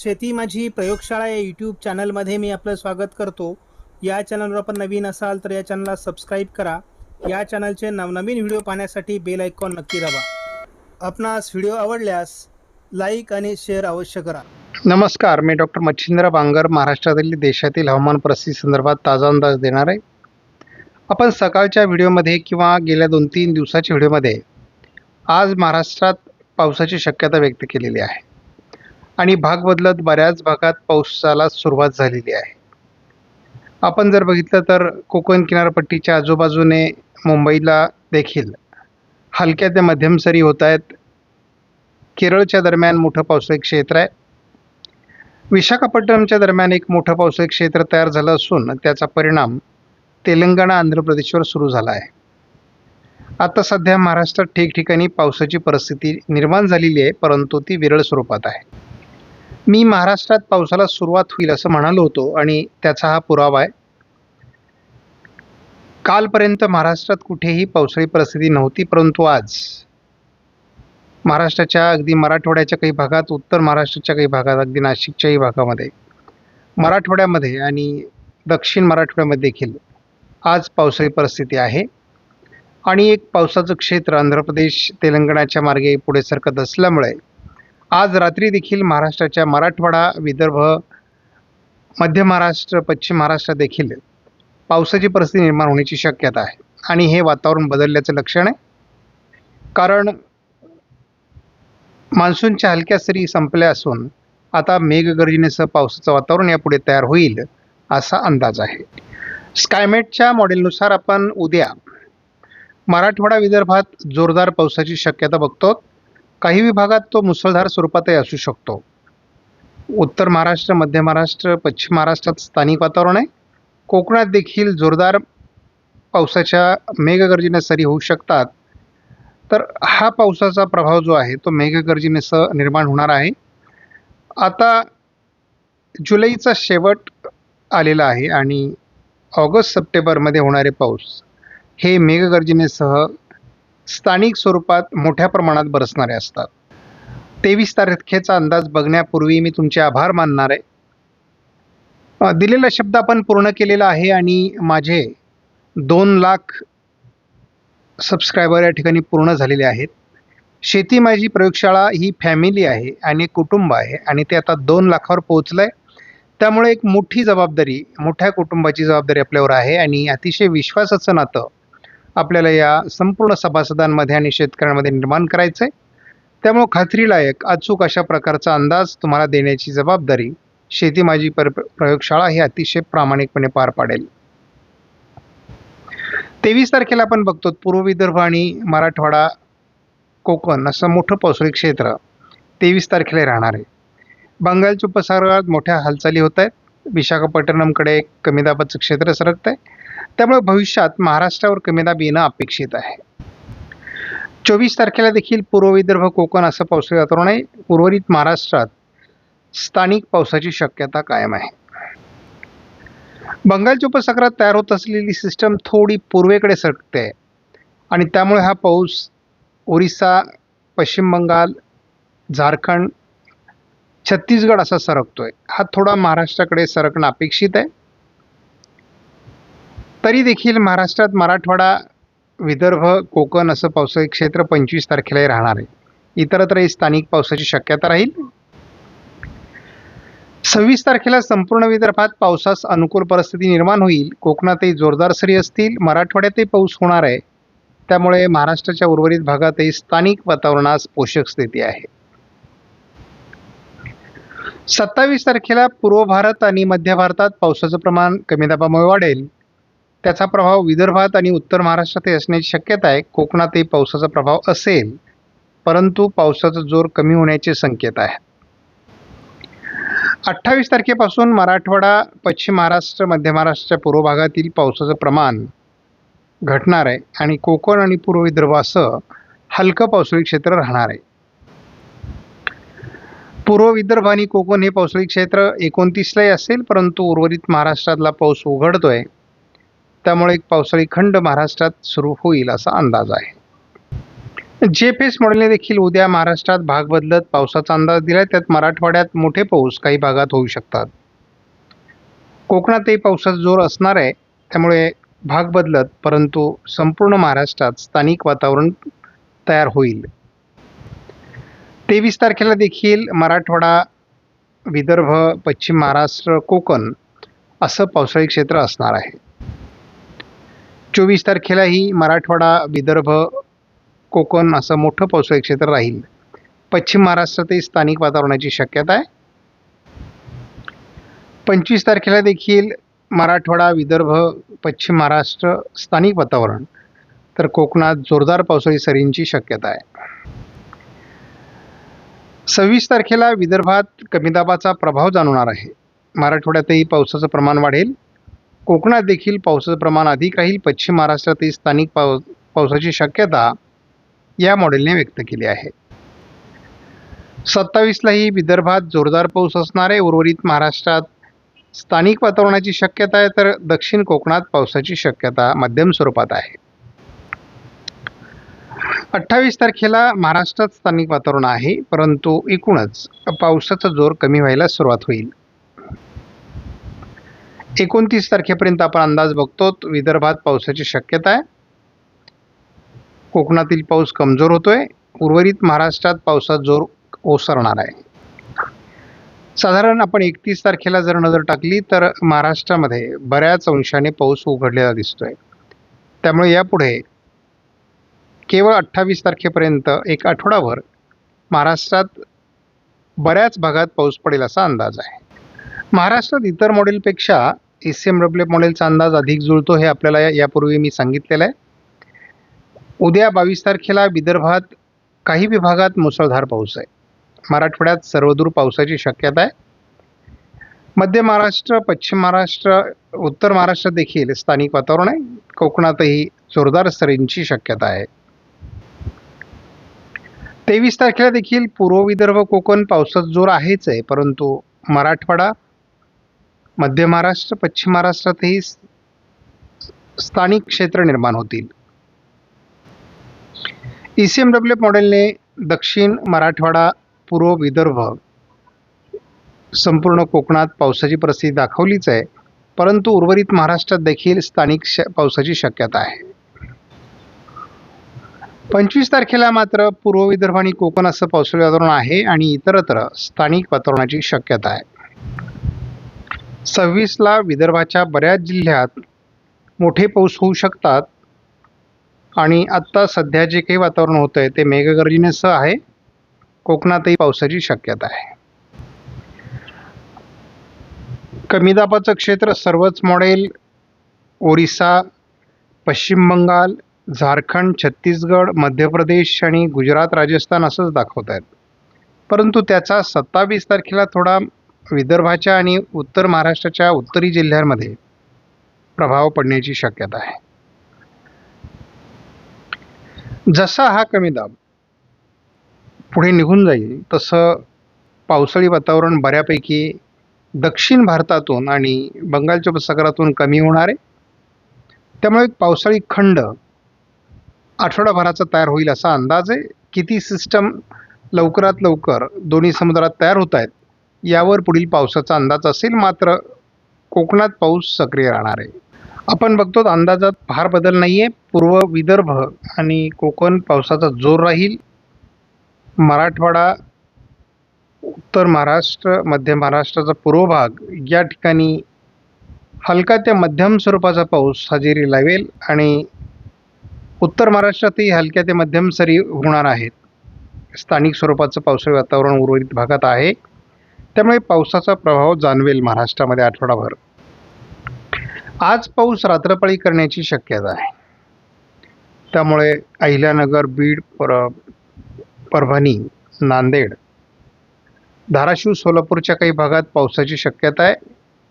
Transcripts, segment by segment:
शेती माझी प्रयोगशाळा या यूट्यूब चॅनलमध्ये मी आपलं स्वागत करतो. या चॅनलवर आपण नवीन असाल तर या चॅनलला सबस्क्राईब करा. या चॅनलचे नवनवीन व्हिडिओ पाहण्यासाठी बेल आयकॉन नक्की दाबा. आपणास व्हिडिओ आवडल्यास लाईक आणि शेअर अवश्य करा. नमस्कार मी डॉक्टर मच्छिंद्र बांगर महाराष्ट्रातील देशातील हवामान परिस्थिती संदर्भात ताजा अंदाज देणार आहे. आपण सकाळच्या व्हिडिओमध्ये किंवा गेल्या दोन तीन दिवसाच्या व्हिडिओमध्ये आज महाराष्ट्रात पावसाची शक्यता व्यक्त केलेली आहे. आणि भाग बदलत बऱ्याच भागात पावसाला सुरुवात झालेली आहे. आपण जर बघितलं तर कोकण किनारपट्टीच्या आजूबाजूने मुंबईला देखील हलक्या ते मध्यम सरी होत आहेत. केरळच्या दरम्यान मोठं पावसाळी क्षेत्र आहे. विशाखापट्टणमच्या दरम्यान एक मोठं पावसाळी क्षेत्र तयार झालं असून त्याचा परिणाम तेलंगणा आंध्र प्रदेशवर सुरू झाला आहे. आता सध्या महाराष्ट्रात ठिकठिकाणी पावसाची परिस्थिती निर्माण झालेली आहे परंतु ती विरळ स्वरूपात आहे. मी महाराष्ट्रात पावसाला सुरुवात होईल असं म्हणालो होतो आणि त्याचा हा पुरावा आहे. कालपर्यंत महाराष्ट्रात कुठेही पावसाळी परिस्थिती नव्हती परंतु आज महाराष्ट्राच्या अगदी मराठवाड्याच्या काही भागात उत्तर महाराष्ट्राच्या काही भागात अगदी नाशिकच्याही भागामध्ये मराठवाड्यामध्ये आणि दक्षिण मराठवाड्यामध्ये देखील आज पावसाळी परिस्थिती आहे. आणि एक पावसाचं क्षेत्र आंध्र प्रदेश तेलंगणाच्या मार्गे पुढे सरकत असल्यामुळे आज रात्री देखील महाराष्ट्राच्या मराठवाडा विदर्भ मध्य महाराष्ट्र पश्चिम महाराष्ट्रात देखील पावसाची परिस्थिती निर्माण होण्याची शक्यता आहे. आणि हे वातावरण बदलल्याचं लक्षण आहे. कारण मान्सूनच्या हलक्या सरी संपल्या असून आता मेघगर्जनेसह पावसाचं वातावरण यापुढे तयार होईल असा अंदाज आहे. स्कायमेटच्या मॉडेलनुसार आपण उद्या मराठवाडा विदर्भात जोरदार पावसाची शक्यता बघतो. काही विभागात तो मुसळधार स्वरूपातही असू शकतो. उत्तर महाराष्ट्र मध्य महाराष्ट्र पश्चिम महाराष्ट्रात स्थानिक वातावरण आहे. कोकणात देखील जोरदार पावसाच्या मेघगर्जने सरी होऊ शकतात. तर हा पावसाचा प्रभाव जो आहे तो मेघगर्जनेसह निर्माण होणार आहे. आता जुलैचा शेवट आलेला आहे आणि ऑगस्ट सप्टेंबरमध्ये होणारे पाऊस हे मेघगर्जनेसह स्थानिक स्वरूपात मोठ्या प्रमाणात बरसणारे असतात. तेवीस तारखेचा अंदाज बघण्यापूर्वी मी तुमचे आभार मानणार आहे. दिलेला शब्द आपण पूर्ण केलेला आहे आणि माझे दोन लाख सबस्क्रायबर या ठिकाणी पूर्ण झालेले आहेत. शेती माझी प्रयोगशाळा ही फॅमिली आहे आणि एक कुटुंब आहे आणि ते आता दोन लाखावर पोहोचलं आहे त्यामुळे एक मोठी जबाबदारी मोठ्या कुटुंबाची जबाबदारी आपल्यावर आहे आणि अतिशय विश्वासाचं नातं आपल्याला या संपूर्ण सभासदांमध्ये आणि शेतकऱ्यांमध्ये निर्माण करायचं आहे त्यामुळं खात्रीलायक अचूक अशा प्रकारचा अंदाज तुम्हाला देण्याची जबाबदारी शेती माझी पर प्रयोगशाळा ही अतिशय प्रामाणिकपणे पार पाडेल. तेवीस तारखेला आपण बघतो पूर्व विदर्भ आणि मराठवाडा कोकण असं मोठं पावसाळी क्षेत्र तेवीस तारखेला राहणार आहे. बंगालच्या उपसागरात मोठ्या हालचाली होत आहेत. विशाखापट्टणमकडे एक कमी दाबाचं क्षेत्र सरकत आहे त्यामुळे भविष्यात महाराष्ट्रावर कमी दाब येणं अपेक्षित आहे. चोवीस तारखेला देखील पूर्व विदर्भ कोकण असं पावसाळी वातावरण आहे. उर्वरित महाराष्ट्रात स्थानिक पावसाची शक्यता कायम आहे. बंगालच्या उपसागरात तयार होत असलेली सिस्टम थोडी पूर्वेकडे सरकते. आहे आणि त्यामुळे हा पाऊस ओरिसा पश्चिम बंगाल झारखंड छत्तीसगड असा सरकतोय. हा थोडा महाराष्ट्राकडे सरकणं अपेक्षित आहे. तरी देखील महाराष्ट्रात मराठवाडा विदर्भ कोकण असं पावसाळी क्षेत्र पंचवीस तारखेलाही राहणार आहे. इतरत्रही स्थानिक पावसाची शक्यता राहील. सव्वीस तारखेला संपूर्ण विदर्भात पावसास अनुकूल परिस्थिती निर्माण होईल. कोकणातही जोरदार सरी असतील. मराठवाड्यातही पाऊस होणार आहे. त्यामुळे महाराष्ट्राच्या उर्वरित भागातही स्थानिक वातावरणास पोषक स्थिती आहे. सत्तावीस तारखेला पूर्व भारत आणि मध्य भारतात पावसाचं प्रमाण कमी दाबामुळे वाढेल. त्याचा प्रभाव विदर्भात आणि उत्तर महाराष्ट्रातही असण्याची शक्यता आहे. कोकणातही पावसाचा प्रभाव असेल परंतु पावसाचा जोर कमी होण्याचे संकेत आहे. अठ्ठावीस तारखेपासून मराठवाडा पश्चिम महाराष्ट्र मध्य महाराष्ट्राच्या पूर्व भागातील पावसाचं प्रमाण घटणार आहे आणि कोकण आणि पूर्व विदर्भासह हलकं पावसाळी क्षेत्र राहणार आहे. पूर्व विदर्भ आणि कोकण हे पावसाळी क्षेत्र एकोणतीसलाही असेल परंतु उर्वरित महाराष्ट्रातला पाऊस उघडतोय. त्यामुळे एक पावसाळी खंड महाराष्ट्रात सुरू होईल असा अंदाज आहे. जे एफ एस मॉडेलने देखील उद्या महाराष्ट्रात भाग बदलत पावसाचा अंदाज दिलाय. त्यात मराठवाड्यात मोठे पाऊस काही भागात होऊ शकतात. कोकणातही पावसाचा जोर असणार आहे. त्यामुळे भाग बदलत परंतु संपूर्ण महाराष्ट्रात स्थानिक वातावरण तयार होईल. तेवीस तारखेला देखील मराठवाडा विदर्भ पश्चिम महाराष्ट्र कोकण असं पावसाळी क्षेत्र असणार आहे. चोवीस तारखेलाही मराठवाडा विदर्भ कोकण असं मोठं पावसाळी क्षेत्र राहील. पश्चिम महाराष्ट्रातही स्थानिक वातावरणाची शक्यता आहे. पंचवीस तारखेला देखील मराठवाडा विदर्भ पश्चिम महाराष्ट्र स्थानिक वातावरण तर कोकणात जोरदार पावसाळी सरींची शक्यता आहे. सव्वीस तारखेला विदर्भात कमी दाबाचा प्रभाव जाणवणार आहे. मराठवाड्यातही पावसाचं प्रमाण वाढेल. कोकणात देखील पावसाचं प्रमाण अधिक राहील. पश्चिम महाराष्ट्रातही स्थानिक पाव पावसाची शक्यता या मॉडेलने व्यक्त केली आहे. सत्तावीसलाही विदर्भात जोरदार पाऊस असणार आहे. उर्वरित महाराष्ट्रात स्थानिक वातावरणाची शक्यता आहे तर दक्षिण कोकणात पावसाची शक्यता मध्यम स्वरूपात आहे. अठ्ठावीस तारखेला महाराष्ट्रात स्थानिक वातावरण आहे परंतु एकूणच पावसाचा जोर कमी व्हायला सुरुवात होईल. एकोणतीस तारखेपर्यंत आपण अंदाज बघतो विदर्भात पावसाची शक्यता आहे. कोकणातील पाऊस कमजोर होतोय. उर्वरित महाराष्ट्रात पावसात जोर ओसरणार आहे. साधारण आपण एकतीस तारखेला जर नजर टाकली तर महाराष्ट्रामध्ये बऱ्याच अंशाने पाऊस उघडलेला दिसतोय. त्यामुळे यापुढे केवळ अठ्ठावीस तारखेपर्यंत एक आठवडाभर महाराष्ट्रात बऱ्याच भागात पाऊस पडेल असा अंदाज आहे. महाराष्ट्रात इतर मॉडेलपेक्षा ए सी एम डब्ल्यू मॉडेलचा अंदाज अधिक जुळतो हे आपल्याला यापूर्वी मी सांगितलेलं आहे. उद्या बावीस तारखेला विदर्भात काही विभागात मुसळधार पाऊस आहे. मराठवाड्यात सर्वदूर पावसाची शक्यता आहे. मध्य महाराष्ट्र पश्चिम महाराष्ट्र उत्तर महाराष्ट्रात देखील स्थानिक वातावरण आहे. कोकणातही जोरदार सरींची शक्यता आहे. तेवीस तारखेला देखील पूर्व विदर्भ कोकण पावसाचा जोर आहेच आहे परंतु मराठवाडा मध्य महाराष्ट्र पश्चिम महाराष्ट्रातही स्थानिक क्षेत्र निर्माण होतील. ई सी एम डब्ल्यू मॉडेलने दक्षिण मराठवाडा पूर्व विदर्भ संपूर्ण कोकणात पावसाची परिस्थिती दाखवलीच आहे परंतु उर्वरित महाराष्ट्रात देखील स्थानिक श पावसाची शक्यता आहे. पंचवीस तारखेला मात्र पूर्व विदर्भ आणि कोकण असं पावसाळी वातावरण आहे आणि इतरत्र स्थानिक वातावरणाची शक्यता आहे. सव्वीसला विदर्भाच्या बऱ्याच जिल्ह्यात मोठे पाऊस होऊ शकतात. आणि आत्ता सध्या जे काही वातावरण होतं आहे ते मेघगर्जनेसह आहे. कोकणातही पावसाची शक्यता आहे. कमी दाबाचं क्षेत्र सर्वच मॉडेल ओरिसा पश्चिम बंगाल झारखंड छत्तीसगड मध्य प्रदेश आणि गुजरात राजस्थान असंच दाखवत आहेत परंतु त्याचा सत्तावीस तारखेला थोडा विदर्भाच्या आणि उत्तर महाराष्ट्राच्या उत्तरी जिल्ह्यांमध्ये प्रभाव पडण्याची शक्यता आहे. जसा हा कमी दाब पुढे निघून जाईल तसं पावसाळी वातावरण बऱ्यापैकी दक्षिण भारतातून आणि बंगालच्या उपसागरातून कमी होणार आहे. त्यामुळे पावसाळी खंड आठवडाभराचा तयार होईल असा अंदाज आहे. किती सिस्टम लवकरात लवकर दोन्ही समुद्रात तयार होत आहेत यावर पुढील पावसाचा अंदाज असेल मात्र कोकणात पाऊस सक्रिय राहणार आहे. आपण बघतो अंदाजात फार बदल नाही आहे पूर्व विदर्भ आणि कोकण पावसाचा जोर राहील. मराठवाडा उत्तर महाराष्ट्र मध्य महाराष्ट्राचा पूर्व भाग या ठिकाणी हलका ते मध्यम स्वरूपाचा पाऊस हजेरी लावेल आणि उत्तर महाराष्ट्रातही हलक्या ते मध्यम सरी होणार आहेत. स्थानिक स्वरूपाचं पावसाळी वातावरण उर्वरित भागात आहे. त्यामुळे पावसाचा प्रभाव जाणवेल महाराष्ट्रामध्ये आठवडाभर. आज पाऊस रात्रपाळी करण्याची शक्यता आहे. त्यामुळे अहिल्यानगर बीड पर परभणी नांदेड धाराशिव सोलापूरच्या काही भागात पावसाची शक्यता आहे.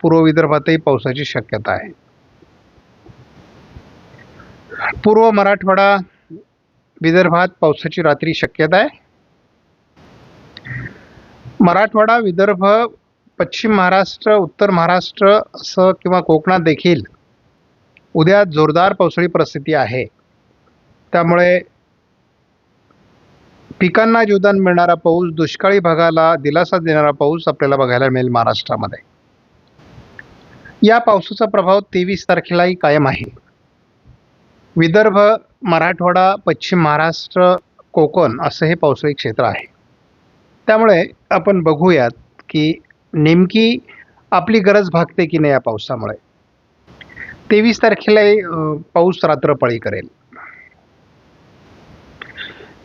पूर्व विदर्भातही पावसाची शक्यता आहे. पूर्व मराठवाडा विदर्भात पावसाची रात्री शक्यता आहे. मराठवाडा विदर्भ पश्चिम महाराष्ट्र उत्तर महाराष्ट्र असं किंवा कोकणात देखील उद्या जोरदार पावसाळी परिस्थिती आहे. त्यामुळे पिकांना जीवदान मिळणारा पाऊस दुष्काळी भागाला दिलासा देणारा पाऊस आपल्याला बघायला मिळेल महाराष्ट्रामध्ये. या पावसाचा प्रभाव तेवीस तारखेलाही कायम आहे. विदर्भ मराठवाडा पश्चिम महाराष्ट्र कोकण असं हे पावसाळी क्षेत्र आहे. त्यामुळे आपण बघूयात की नेमकी आपली गरज भागते की नाही या पावसामुळे. तेवीस तारखेलाही पाऊस रात्रपाळी करेल.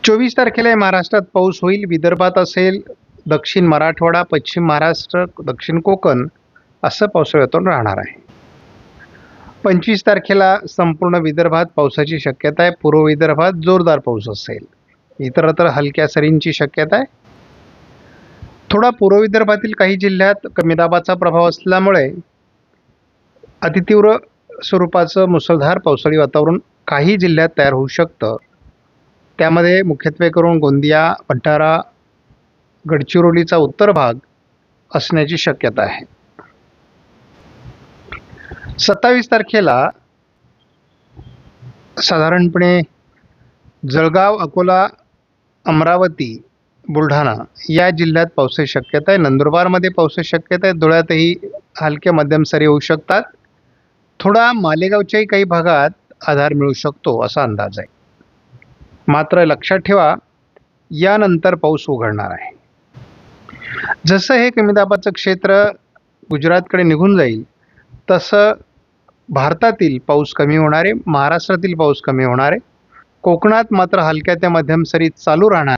चोवीस तारखेला महाराष्ट्रात पाऊस होईल विदर्भात असेल दक्षिण मराठवाडा पश्चिम महाराष्ट्र दक्षिण कोकण असं पावसाळ्यातून राहणार आहे. पंचवीस तारखेला संपूर्ण विदर्भात पावसाची शक्यता आहे पूर्व विदर्भात जोरदार पाऊस असेल. इतरत्र हलक्या सरींची शक्यता आहे थोडा पूर्व विदर्भातील काही जिल्ह्यात कमी दाबाचा प्रभाव असल्यामुळे अतितीव्र स्वरूपाचं मुसळधार पावसाळी वातावरण काही जिल्ह्यात तयार होऊ शकतं. त्यामध्ये मुख्यत्वे करून गोंदिया भंडारा गडचिरोलीचा उत्तर भाग असण्याची शक्यता आहे. सत्तावीस तारखेला साधारणपणे जळगाव अकोला अमरावती बुलढाणा या जिल्ह्यात पावसाची शक्यता आहे. नंदुरबारमध्ये पावसाची शक्यता आहे. धुळ्यातही हलक्या मध्यम सरी होऊ शकतात. थोडा मालेगावच्याही काही भागात आधार मिळू शकतो असा अंदाज आहे. मात्र लक्षात ठेवा यानंतर पाऊस उघडणार आहे. जसं हे कमी दाबाचं क्षेत्र गुजरातकडे निघून जाईल तसं भारतातील पाऊस कमी होणार आहे. महाराष्ट्रातील पाऊस कमी होणार आहे. कोकणात मात्र हलक्या ते मध्यम सरी चालू राहणार.